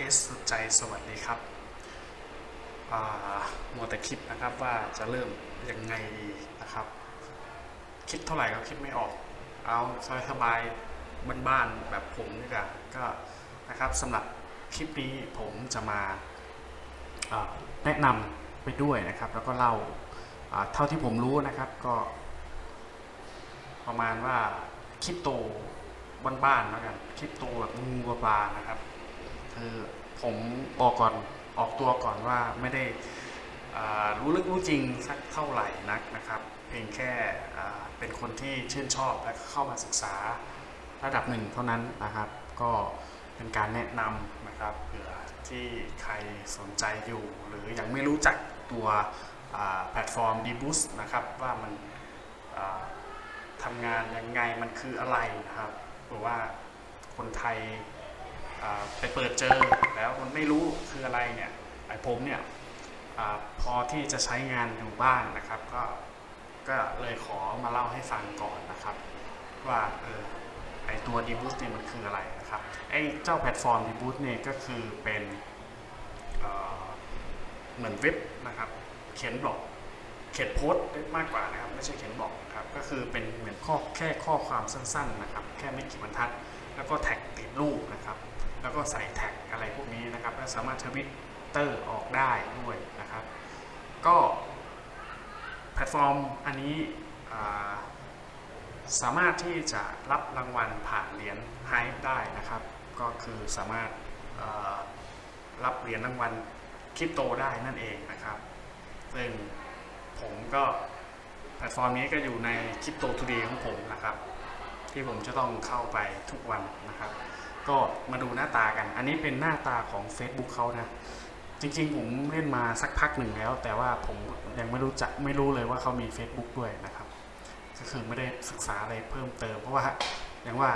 เอสสุดใจสวัสดีครับมัวแต่คิดนะครับว่าจะเริ่มยังไงดีนะครับ คิดเท่าไหร่ก็คิดไม่ออก เอาสบายๆบ้านๆแบบผมนี่กว่าก็นะครับสำหรับคลิปนี้ผมจะมาแนะนำไปด้วยนะครับ แล้วก็เล่าเท่าที่ผมรู้นะครับก็ ประมาณว่าคริปโตบ้านๆแล้วกันคริปโตแบบงูปลานะครับ คือผมบอกก่อนออกตัวก่อนว่าไม่ได้รู้ลึกรู้จริงสักเท่าไหร่นักนะครับ เพียงแค่เป็นคนที่ชื่นชอบและเข้ามาศึกษาระดับหนึ่งเท่านั้นนะครับ ก็เป็นการแนะนำนะครับเผื่อที่ใครสนใจอยู่ หรือยังไม่รู้จักตัวแพลตฟอร์ม d b o o s t นะครับว่ามันทำงานยังไงมันคืออะไรนะครับหรือว่าคนไทย ไปเปิดเจอแล้วมันไม่รู้คืออะไรเนี่ยไอ้ผมเนี่ยอพอที่จะใช้งานอยู่บ้างนะครับก็ก็เลยขอมาเล่าให้ฟังก่อนนะครับ ว่าเออไอตัว d b o o s t เนี่ยมันคืออะไรนะครับไอเจ้าแพลตฟอร์ม d b o o s t เนี่ยก็คือเป็นเเหมือนเว็บนะครับ เขียนบล็อกเขียนโพสต์มากกว่านะครับ ไม่ใช่เขียนบล็อกนะครับ ก็คือเป็นเหมือนข้อแค่ข้อความสั้น ๆ นะครับ แค่ไม่กี่บรรทัด แล้วก็แท็กติดรูปนะครับ แล้วก็ใส่แท็กอะไรพวกนี้นะครับและสามารถทวิตเตอร์ออกได้ด้วยนะครับ ก็แพลตฟอร์มอันนี้สามารถที่จะรับรางวัลผ่านเหรียญไฮได้นะครับ ก็คือสามารถรับเหรียญรางวัลคริปโตได้นั่นเองนะครับ ซึ่งผมก็แพลตฟอร์มนี้ก็อยู่ในคริปโตทูเดย์ของผมนะครับ ที่ผมจะต้องเข้าไปทุกวันนะครับ ก็มาดูหน้าตากัน อันนี้เป็นหน้าตาของ Facebook เขานะ จริงๆ ผมเล่นมาสักพักหนึ่งแล้ว แต่ว่าผมยังไม่รู้จักไม่รู้เลยว่าเขามี Facebook ด้วยนะครับ ก็คือไม่ได้ศึกษาอะไรเพิ่มเติม เพราะว่าอย่างว่า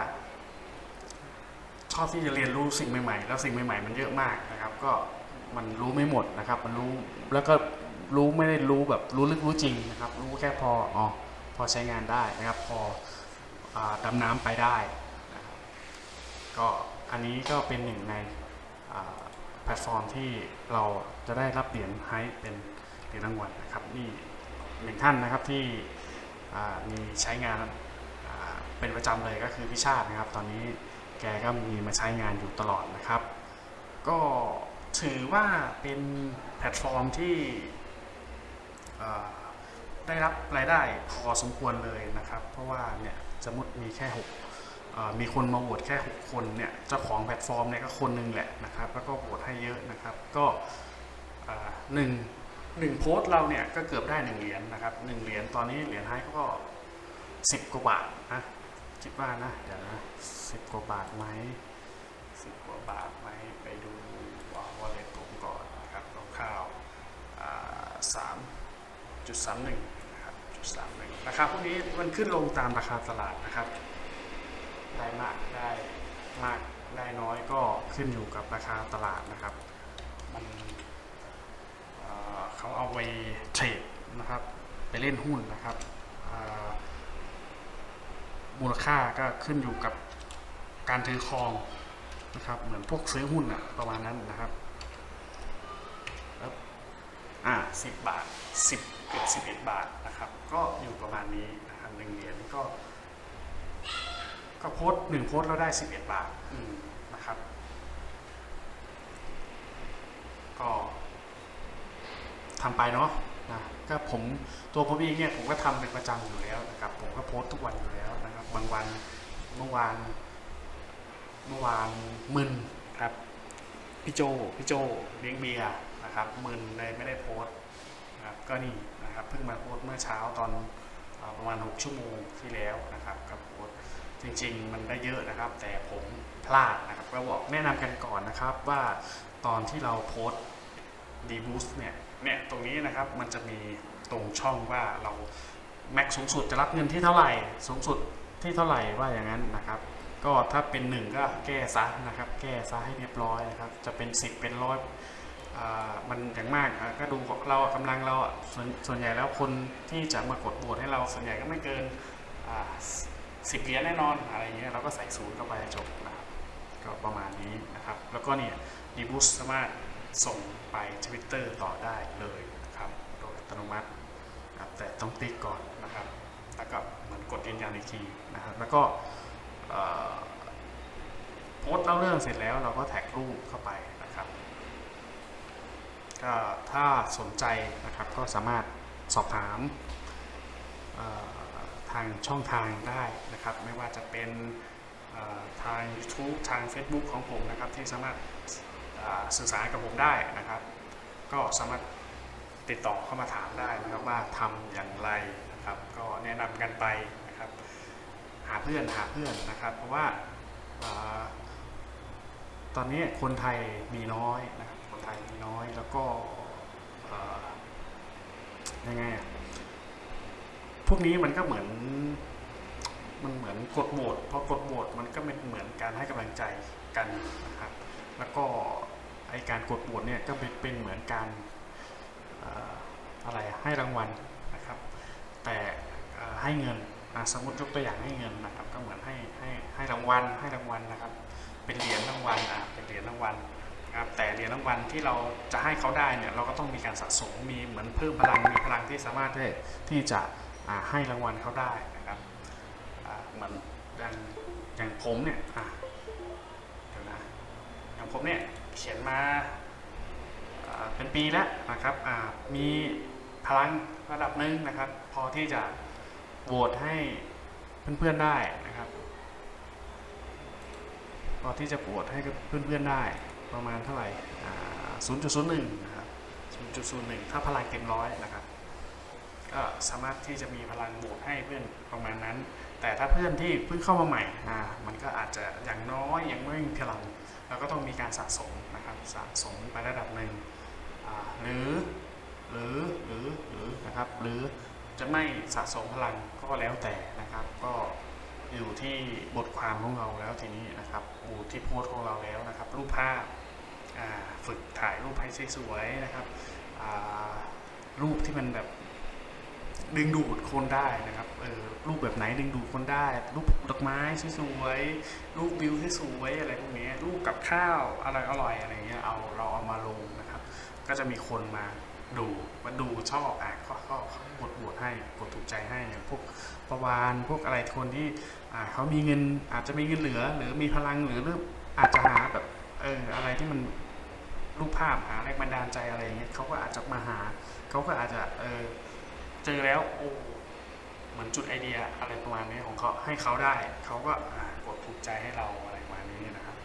ชอบที่จะเรียนรู้สิ่งใหม่ๆ แล้วสิ่งใหม่ๆ มันเยอะมากนะครับ ก็มันรู้ไม่หมดนะครับ มันรู้แล้วก็รู้ไม่ได้รู้แบบรู้ลึกรู้จริงนะครับ รู้แค่พออ๋อพอใช้งานได้นะครับ พออดำน้ำไปได้ ก็อันนี้ก็เป็นหนึ่งในแพลตฟอร์มที่เราจะได้รับเหรียญไฮเป็นเหรียญรางวัลนะครับนี่หนึ่งท่านนะครับที่มีใช้งานเป็นประจำเลยก็คือพิชาตินะครับ ตอนนี้แกก็มีมาใช้งานอยู่ตลอดนะครับ ก็ถือว่าเป็นแพลตฟอร์มที่ได้รับรายได้พอสมควรเลยนะครับ เพราะว่าเนี่ยสมมติมีแค่หก มีคนมาโหวตแค่ 6 คนเนี่ยเจ้าของแพลตฟอร์มเนี่ยก็คนหนึ่งแหละนะครับ แล้วก็โหวตให้เยอะนะครับ ก็หนึ่งหนึ่งโพสต์เราเนี่ยก็เกือบได้หนึ่งเหรียญนะครับหนึ่งเหรียญตอนนี้เหรียญไฮก็สิบกว่าบาทนะคิดว่านะเดี๋ยวนะสิบกว่าบาทไหมสิบกว่าบาทไหมไปดูวอลเล็ตผมก่อนนะครับคร่าวๆสามจุดสามหนึ่งนะครับจุดสามหนึ่งราคาพวกนี้มันขึ้นลงตามราคาตลาดนะครับ ได้มากได้มากได้น้อยก็ขึ้นอยู่กับราคาตลาดนะครับ มันเเขาเอาไปเทรดนะครับ ไปเล่นหุ้นนะครับมูลค่าก็ขึ้นอยู่กับการถือครองนะครับ เหมือนพวกซื้อหุ้นอะประมาณนั้นนะครับแล้วอ่าสิบบาทสิบเกือบสิบเอ็ดบาทนะครับ ก็อยู่ประมาณนี้นะครับหนึ่งเหรียญก็ ก็โพสต์หนึ่งโพสต์เราได้สิบเอ็ดบาทอืมนะครับ ก็ทำไปเนาะนะก็ผมตัวผมเองเนี่ยผมก็ทำเป็นประจำอยู่แล้วนะครับ ผมก็โพสต์ทุกวันอยู่แล้วนะครับ บางวันเมื่อวาน เมื่อวานมึนครับพี่โจพี่โจเลี้ยงเบียร์นะครับมึนเลยไม่ได้โพสต์นะครับก็นี่นะครับเพิ่งมาโพสต์เมื่อเช้าตอนเอ่อประมาณ 6 ชั่วโมงที่แล้วนะครับกับ จริงๆ มันได้เยอะนะครับ แต่ผมพลาดนะครับก็บอกแนะนำกันก่อนนะครับว่าตอนที่เราโพสต์ดีบูสเนี่ยเนี่ยตรงนี้นะครับมันจะมีตรงช่องว่าเราแม็กสูงสุดจะรับเงินที่เท่าไหร่ สูงสุดที่เท่าไหร่ว่าอย่างนั้นนะครับ ก็ถ้าเป็นหนึ่งก็แก้ซะนะครับ แก้ซะให้เรียบร้อยนะครับ จะเป็นสิบเป็นร้อยมันอย่างมากก็ดูของเรากำลังเราส่วนส่วนใหญ่แล้วคนที่จะมากดโหวตให้เราส่วนใหญ่ก็ไม่เกิน สิบเหรียญแน่นอนอะไรเงี้ยเราก็ใส่ศูนย์เข้าไปจบนะครับก็ประมาณนี้นะครับ แล้วก็เนี่ยดีบูสสามารถส่งไป Twitter ต่อได้เลยนะครับโดยอัตโนมัตินะครับแต่ต้องติ๊กก่อนนะครับแล้วก็เหมือนกดยืนยันอีกทีนะครับแล้วก็โพสต์เล่าเรื่องเสร็จแล้วเราก็แท็กรูปเข้าไปนะครับก็ถ้าสนใจนะครับก็สามารถสอบถาม ทางช่องทางได้นะครับ ไม่ว่าจะเป็นทาง YouTube ทาง Facebook ของผมนะครับ ที่สามารถสื่อสารกับผมได้นะครับ ก็สามารถติดต่อเข้ามาถามได้นะครับว่าทำอย่างไรนะครับ ก็แนะนำกันไปนะครับ หาเพื่อนหาเพื่อนนะครับ เพราะว่าอ่อตอนนี้คนไทยมีน้อยนะครับคนไทยมีน้อยแล้วก็ยังไงอะ พวกนี้มันก็เหมือน มันเหมือนกดโหวตเพราะกดโหวตมันก็เป็นเหมือนการให้กำลังใจกันนะครับ แล้วก็ไอการกดโหวตเนี่ยก็เป็นเป็นเหมือนการอะไรให้รางวัลนะครับ แต่ให้เงินสมมติยกตัวอย่างให้เงินนะครับ ก็เหมือนให้ให้ให้รางวัลให้รางวัลนะครับ เป็นเหรียญรางวัลอะเป็นเหรียญรางวัลนะครับแต่เหรียญรางวัลที่เราจะให้เขาได้เนี่ยเราก็ต้องมีการสะสมมีเหมือนเพิ่มพลังมีพลังที่สามารถที่จะ ให้รางวัลเขาได้นะครับเหมือนอย่างอย่างผมเนี่ยอะเดี๋ยวนะอย่างผมเนี่ยเขียนมาเป็นปีแล้วนะครับมีพลังระดับหนึ่งนะครับ พอที่จะโหวตให้เพื่อนๆได้นะครับ พอที่จะปวดให้เพื่อนๆได้ประมาณเท่าไหร่0.01นะครับ0.01 ถ้าพลังเต็มร้อยนะครับ ก็สามารถที่จะมีพลังบวกให้เพื่อนประมาณนั้น แต่ถ้าเพื่อนที่เพิ่งเข้ามาใหม่อ่ามันก็อาจจะอย่างน้อยยังไม่มีพลังเราก็ต้องมีการสะสมนะครับสะสมไประดับหนึ่งอ่าหรือหรือหรือหรือนะครับหรือจะไม่สะสมพลังก็แล้วแต่นะครับ ก็อยู่ที่บทความของเราแล้วทีนี้นะครับอยู่ที่โพสต์ของเราแล้วนะครับ รูปภาพอ่าฝึกถ่ายรูปให้สวยๆนะครับอ่ารูปที่มันแบบ ดึงดูดคนได้นะครับเออรูปแบบไหนดึงดูดคนได้ รูปดอกไม้สวยๆรูปวิวที่สวยอะไรพวกนี้รูปกับข้าวอะไรอร่อยอะไรเงี้ยเอาเราเอามาลงนะครับ ก็จะมีคนมาดูมาดูชอบอะก็ก็กดบวชให้กดถูกใจให้อย่างพวกประวานพวกอะไรคนที่อ่าเขามีเงินอาจจะมีเงินเหลือ หรือมีพลังหรือรืออาจจะหาแบบเอออะไรที่มันรูปภาพหาแรงบันดาลใจอะไรเงี้ยเขาก็อาจจะมาหาเขาก็อาจจะเออ เจอแล้วโอ้เหมือนจุดไอเดียอะไรประมาณนี้ของเขาให้เขาได้ เขาก็กดถูกใจให้เราอะไรประมาณนี้นะครับ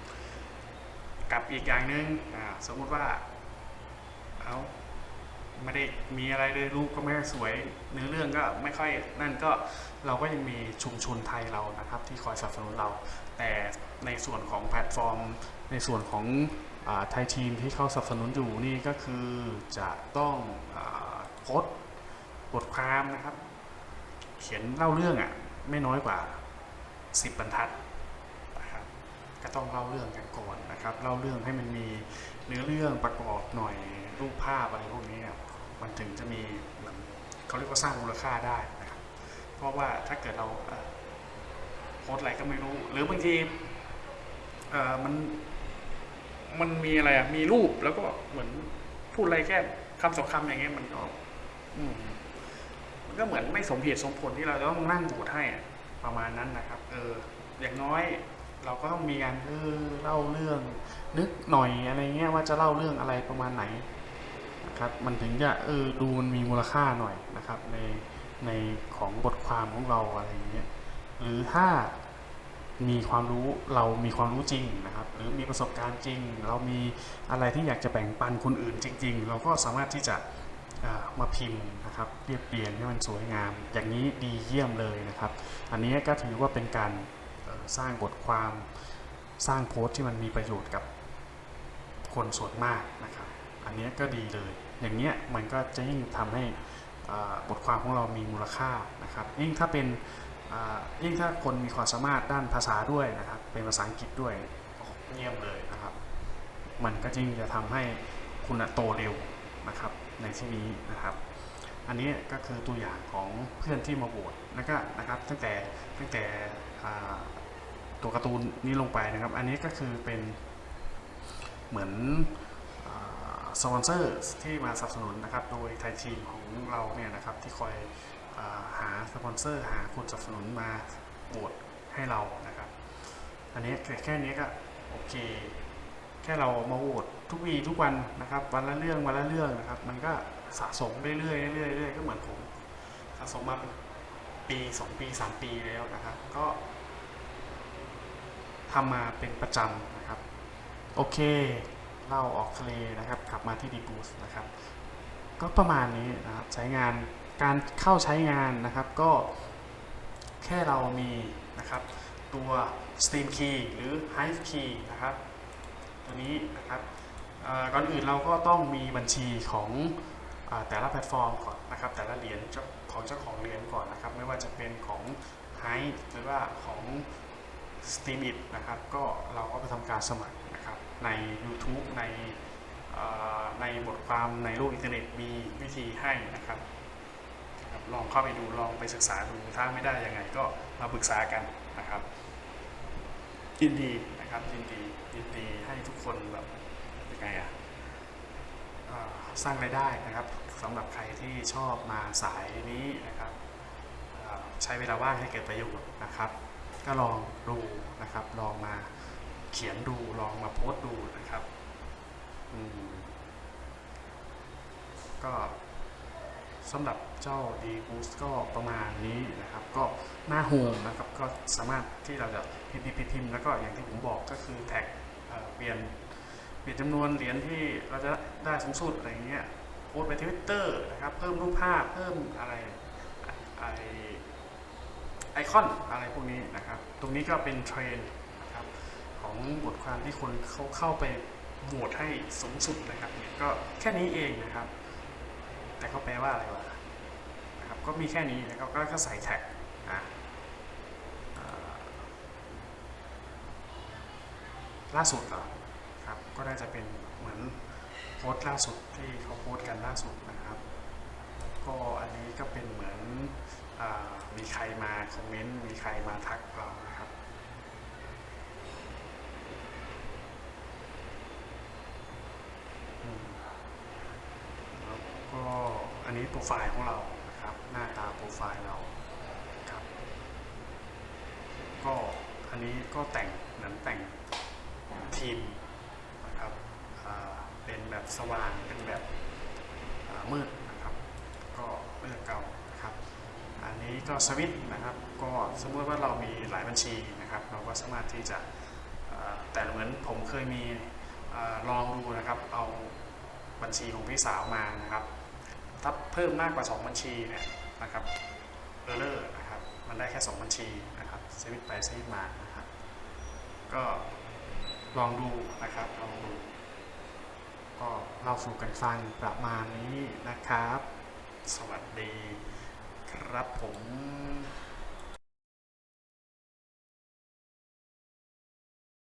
กับอีกอย่างหนึ่งอ่าสมมุติว่าเอาไม่ได้มีอะไรเลยรูปก็ไม่ได้สวยเนื้อเรื่องก็ไม่ค่อยนั่นก็เราก็ยังมีชุมชนไทยเรานะครับ ที่คอยสนับสนุนเรา แต่ในส่วนของแพลตฟอร์ม ในส่วนของไทยทีมที่เขาสนับสนุนอยู่นี่ก็คือจะต้องโพส บทความนะครับ เขียนเล่าเรื่องอะ่ะไม่น้อยกว่า 10 บรรทัดนะครับก็ต้องเล่าเรื่องกันก่อนนะครับ เล่าเรื่องให้มันมีเนื้อเรื่องประกอบหน่อยรูปภาพอะไรพวกนี้อะมันถึงจะมีเหมือนเขาเรียกว่าสร้างมูลค่าได้นะครับ เพราะว่าถ้าเกิดเราโพสอะไรก็ไม่รู้ หรือบางทีเออมันมันมีอะไรอะมีรูปแล้วก็เหมือนพูดอะไรแค่คำสองคำอย่างเงี้ยมันก็ อืม มันก็เหมือนไม่สมเหตุสมผลที่เราจะต้องนั่งบูดให้ประมาณนั้นนะครับ เออ อย่างน้อยเราก็ต้องมีการเออเล่าเรื่อง นึกหน่อยอะไรเงี้ยว่าจะเล่าเรื่องอะไรประมาณไหนนะครับมันถึงจะเออดูมันมีมูลค่าหน่อยนะครับในในของบทความของเราอะไรอย่างเงี้ยหรือถ้ามีความรู้เรามีความรู้จริงนะครับ หรือมีประสบการณ์จริง เรามีอะไรที่อยากจะแบ่งปันคนอื่นจริง ๆ เราก็สามารถที่จะ มาพิมพ์นะครับเรียบเรียงให้มันสวยงาม อย่างนี้ดีเยี่ยมเลยนะครับ อันนี้ก็ถือว่าเป็นการสร้างบทความสร้างโพสต์ที่มันมีประโยชน์กับคนส่วนมากนะครับ อันนี้ก็ดีเลย อย่างเนี้ยมันก็จะยิ่งทำให้บทความของเรามีมูลค่านะครับยิ่งถ้าเป็นยิ่งถ้าคนมีความสามารถด้านภาษาด้วยนะครับ เป็นภาษาอังกฤษด้วยเยี่ยมเลยนะครับ มันก็ยิ่งจะทำให้คุณโตเร็วนะครับ ในที่นี้นะครับ อันนี้ก็คือตัวอย่างของเพื่อนที่มาบวชแล้วก็นะครับตั้งแต่ตั้งแต่ตัวการ์ตูนนี้ลงไปนะครับ อันนี้ก็คือเป็นเหมือนสปอนเซอร์ที่มาสนับสนุนนะครับ โดยไทยทีมของเราเนี่ยนะครับที่คอยอหาสปอนเซอร์ หาคนสนับสนุนมาโหวตให้เรานะครับ อันนี้แค่แค่นี้ก็โอเค แค่เรามาโหวตทุกวีทุกวันนะครับ วันละเรื่องวันละเรื่องนะครับ มันก็สะสมเรื่อยๆเรื่อยๆเรื่อยๆก็เหมือนผมสะสมมาเป็นปี2ปี3ปีแล้วนะครับ ก็ทำมาเป็นประจำนะครับ โอเคเล่าออกทะเลนะครับกลับมาที่ดีบูสนะครับ ก็ประมาณนี้นะครับใช้งานการเข้าใช้งานนะครับ ก็แค่เรามีนะครับ ตัว Steam Key หรือ Hive Key นะครับ ตัวนี้นะครับก่อนอื่นเราก็ต้องมีบัญชีของอแต่ละแพลตฟอร์มก่อนนะครับแต่ละเหรียญของเจ้าของเหรียญก่อนนะครับไม่ว่าจะเป็นของ Hive หรือว่าของ Steamit นะครับก็เราก็ไปทำการสมัครนะครับใน YouTube ในในบทความในโลกอินเทอร์เน็ตมีวิธีให้นะครับลองเข้าไปดูลองไปศึกษาดูถ้าไม่ได้ยังไงก็มาปรึกษากันนะครับยินดี นะครับยินดียินดีให้ทุกคนแบบยังไงอะสร้างรายได้นะครับสำหรับใครที่ชอบมาสายนี้นะครับใช้เวลาว่างให้เกิดประโยชน์นะครับ ก็ลองดูนะครับ ลองมาเขียนดูลองมาโพสต์ดูนะครับอืมก็ สำหรับเจ้า d b o o s t ก็ประมาณนี้นะครับ ก็หน้าโฮมนะครับ ก็สามารถที่เราจะพิมพ์พิมพ์พิมพ์แล้วก็อย่างที่ผมบอกก็คือแท็กเปลี่ยนเปลี่ยนจำนวนเหรียญที่เราจะได้สูงสุดอะไรอย่างเงี้ยโพสไปทวิตเตอร์นะครับ เพิ่มรูปภาพ เพิ่มอะไรไอไอคอนอะไรพวกนี้นะครับ ตรงนี้ก็เป็นเทรนนะครับของบทความที่คนเขาเข้าไปโหวตให้สูงสุดนะครับเนี่ยก็แค่นี้เองนะครับ แต่เขาแปลว่าอะไรวะนะครับก็มีแค่นี้นะครับก็ก็ใส่แท็กอะล่าสุดเหรอครับก็น่าจะเป็นเหมือนโพสต์ล่าสุดที่เขาโพสต์กันล่าสุดนะครับ ก็อันนี้ก็เป็นเหมือนอมีใครมาคอมเมนต์มีใครมาทักเรานะครับ อืมแล้วก็ อันนี้โปรไฟล์ของเรานะครับ หน้าตาโปรไฟล์เราครับ ก็อันนี้ก็แต่งเหมือนแต่งทีมนะครับเป็นแบบสว่างเป็นแบบมืดนะครับ ก็เมือนเก่านะครับ อันนี้ก็สวิตช์นะครับ ก็สมมติว่าเรามีหลายบัญชีนะครับ เราก็สามารถที่จะแต่เหมือนผมเคยมีอลองดูนะครับ เอาบัญชีของพี่สาวมานะครับ ถ้าเพิ่มมากกว่า 2 บัญชีเนี่ยนะครับเออร์เลอร์นะครับมันได้แค่ 2 บัญชีนะครับสวิตไปสวิตมานะครับก็ลองดูนะครับลองดูก็เล่าสู่กันฟังประมาณนี้นะครับ สวัสดีครับผม